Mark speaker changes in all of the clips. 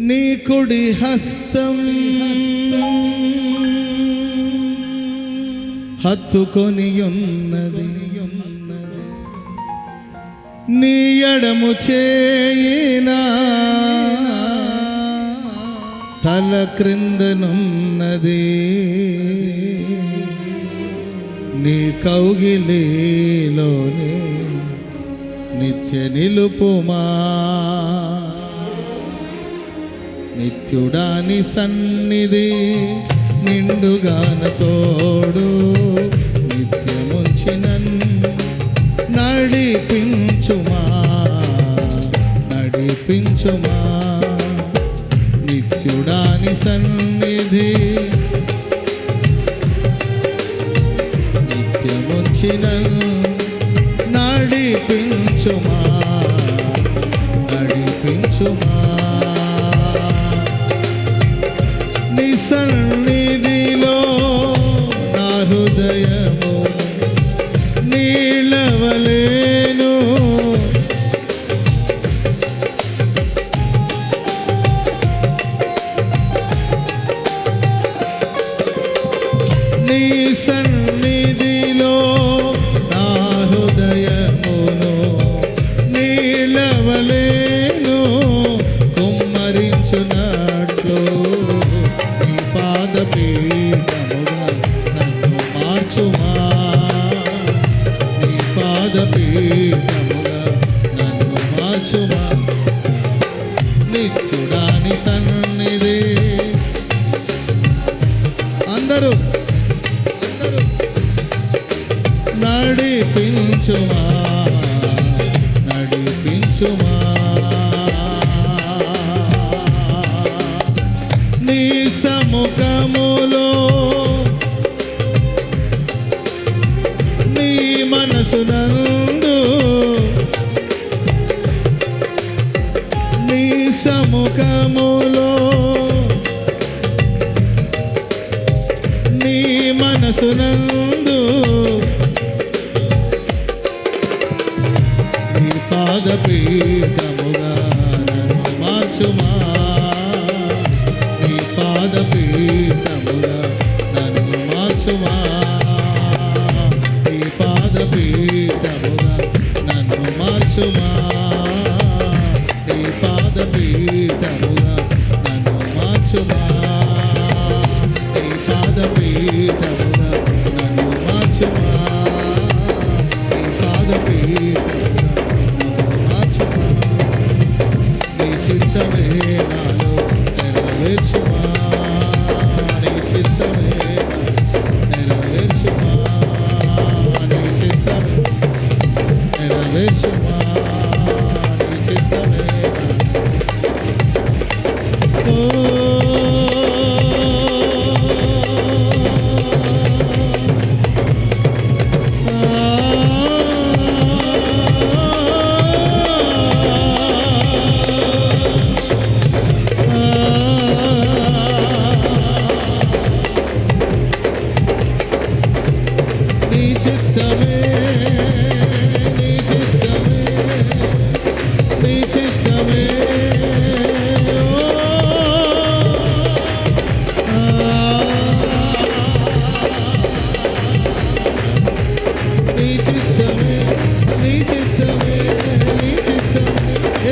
Speaker 1: నీ కుడి హస్తం హత్తుకొని ఉన్నది నీ ఎడము చేయినా తల క్రిందనున్నది. నీ కౌగిలిలోనే నిత్య నిలుపుమా. నిత్యుడాని సన్నిధి నిండుగాన తోడు నిత్యముంచి నన్ను నడిపించుమా నడిపించుమా. నిత్యుడాని సన్నిధి నిత్యముంచి నన్ను నడిపించుమా నడిపించుమా. Yeah. పాదపీఠముగా నన్ను మార్చుమా నిత్యుడాని సన్నిధి అందరూ అందరూ నడిపించుమా నడిపించుమా. నీ సముఖములో నీ మనసునందు. నీ పాదపీఠముగా నన్ను మార్చుమా. నీ పాదపీఠముగా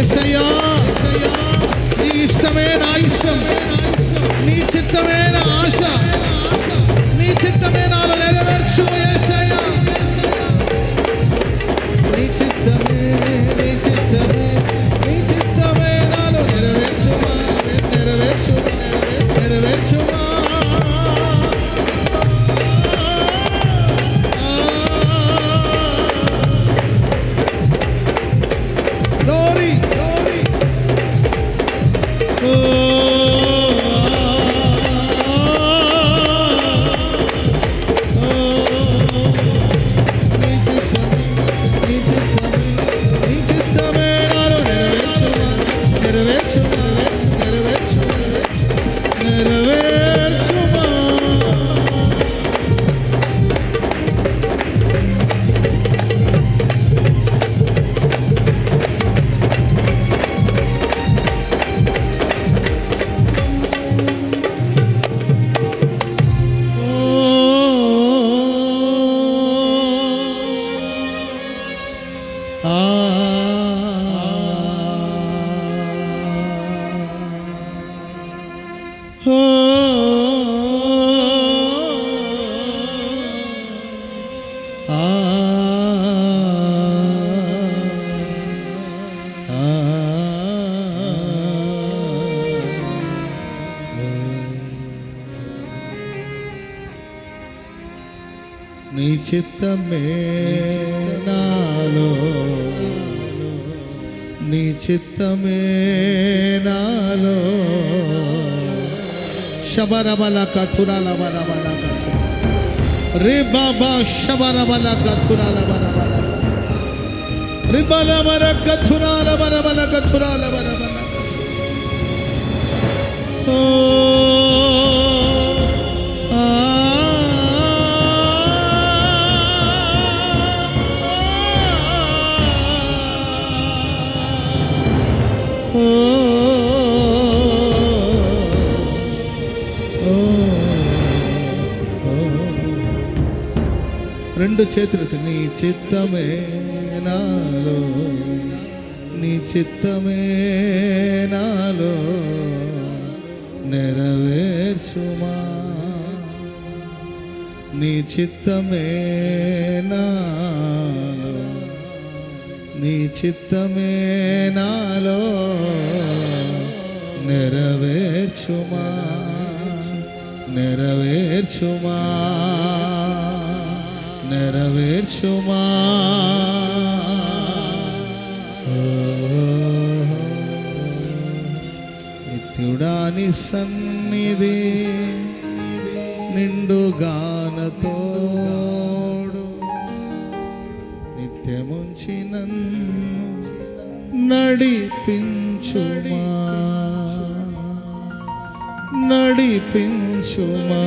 Speaker 1: ఏసయ్యా నీ ఇష్టమే నా ఇష్టం నీ చిత్తమే నా ఆశ. चित में नालो निचित में नालो शबरा वाला का थुरा लबारा वाला का রে বাবা শবারা বালা গাথুরা লাবারা বালা রে বালা মারা গাথুরা লাবারা বালা গাথুরা লাবারা বালা ও రెండు చేతులతో నీ చిత్తమే నాలో. నీ చిత్తమే నాలో. నెరవేర్చుమా? నీ చిత్తమే నాలో. నీ చిత్తమే నాలో. నెరవేర్చుమా? నెరవేర్చుమా? నెరవేర్చుమా? నిత్యుడాని సన్నిధి నిండుగానతోడు నిత్యముంచి నన్ను నడిపించుమా? నడిపించుమా?